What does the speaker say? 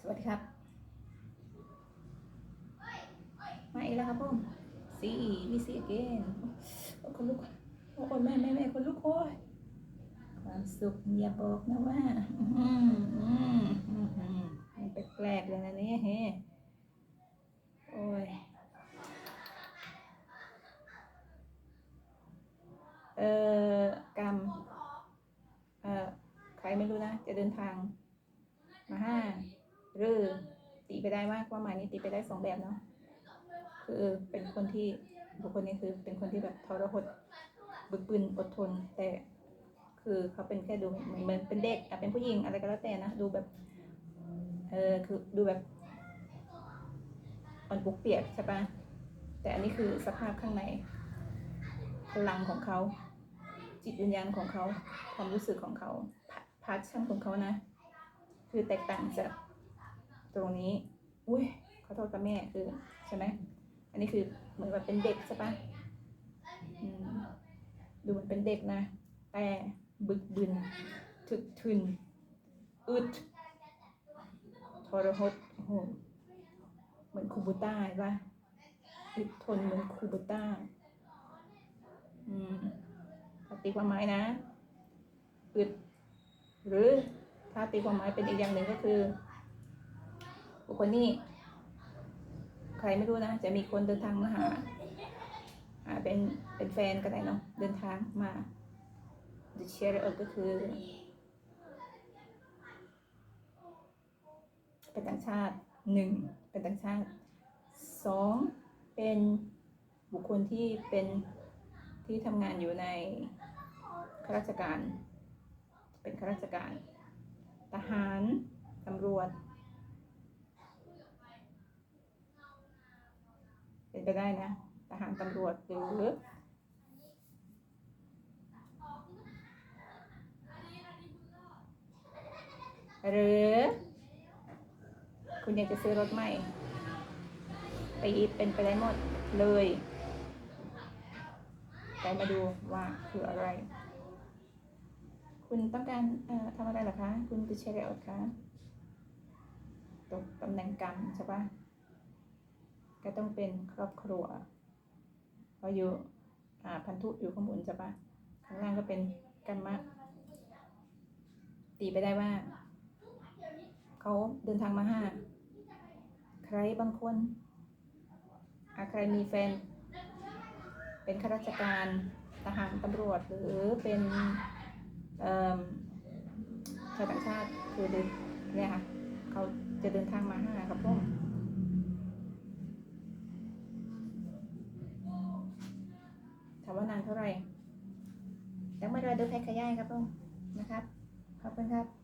สวัสดีครับ มาอีกแล้วครับผมซีวีซีเกนโอ้คนลุกโอ้ยแม่แม่แม่คนลุกโอ้ยความสุขอย่าบอกนะว่าอืมอืมอืมแปลกๆเลยนะเนี่ยเฮ้โอ้ยเอ่อกรรมเอ่อใครไม่รู้นะ จะเดินทางมาห้า หรือตีไปได้มากว่าหมายนี้ตีไปได้สองแบบเนาะคือเป็นคนที่บุคคลนี้คือเป็นคนที่แบบทรหดบึกบึนอดทน แต่คือเขาเป็นแค่ดูเหมือนเหมือนเป็นเด็กอะเป็นผู้หญิงอะไรก็แล้วแต่นะดูแบบเออคือดูแบบอ่อนปุกเปียกใช่ปะแต่อันนี้คือสภาพข้างในพลังของเขา จิตวิญญาณของเขาความรู้สึกของเขาพาร์ทชั่นของเขานะ คือแตกต่างจาก ตรงนี้ อุ้ยขอโทษกับแม่คือใช่ไหมอันนี้คือเหมือนแบบเป็นเด็กใช่ปะดูเหมันเป็นเด็กนะ แต่บึกบึนถึกทึนอึดทรหดโอ้โหเหมือนคูบูต้าเห็นปะอึดทนเหมือนคูบูต้าอืมตีความหมายนะอึดหรือถ้าตีความหมายเป็นอีกอย่างหนึ่งก็คือ บุคคลนี้ ใครไม่รู้นะ จะมีคนเดินทางมาหาอ่าเป็นเป็นแฟนก็ได้เนาะเดินทางมา The Chariot ก็คือเป็นต่างชาติหนึ่งเป็นต่างชาติสองเป็นบุคคลที่เป็นที่ทำงานอยู่ในข้าราชการ เป็นข้าราชการ ทหาร ตำรวจ เป็นไปได้นะ ทหารตำรวจหรือหรือ คุณอยากจะซื้อรถใหม่ไปเป็นไปได้หมดเลยแต่มาดูว่าคืออะไร คุณต้องการทำอะไรหรอคะ คุณจะเชร์เรคะตกตำแหน่งกรรมใช่ปะ ก็ต้องเป็นครอบครัวเพราะอยู่พันธุอยู่ข้างบนใช่ปะข้างล่างก็เป็นกรรมะตีไปได้ว่า เขาเดินทางมาห้าใครบางคนอาใครมีแฟน เป็นข้าราชการทหารตำรวจหรือเป็นชาวต่างชาติคือเดินเนี่ยค่ะเขาจะเดินทางมาห้าครับผมถามว่า เท่าไหร่แล้วมื่อไรดูแพ็คขยายครับผมนะครับ ขอบคุณครับ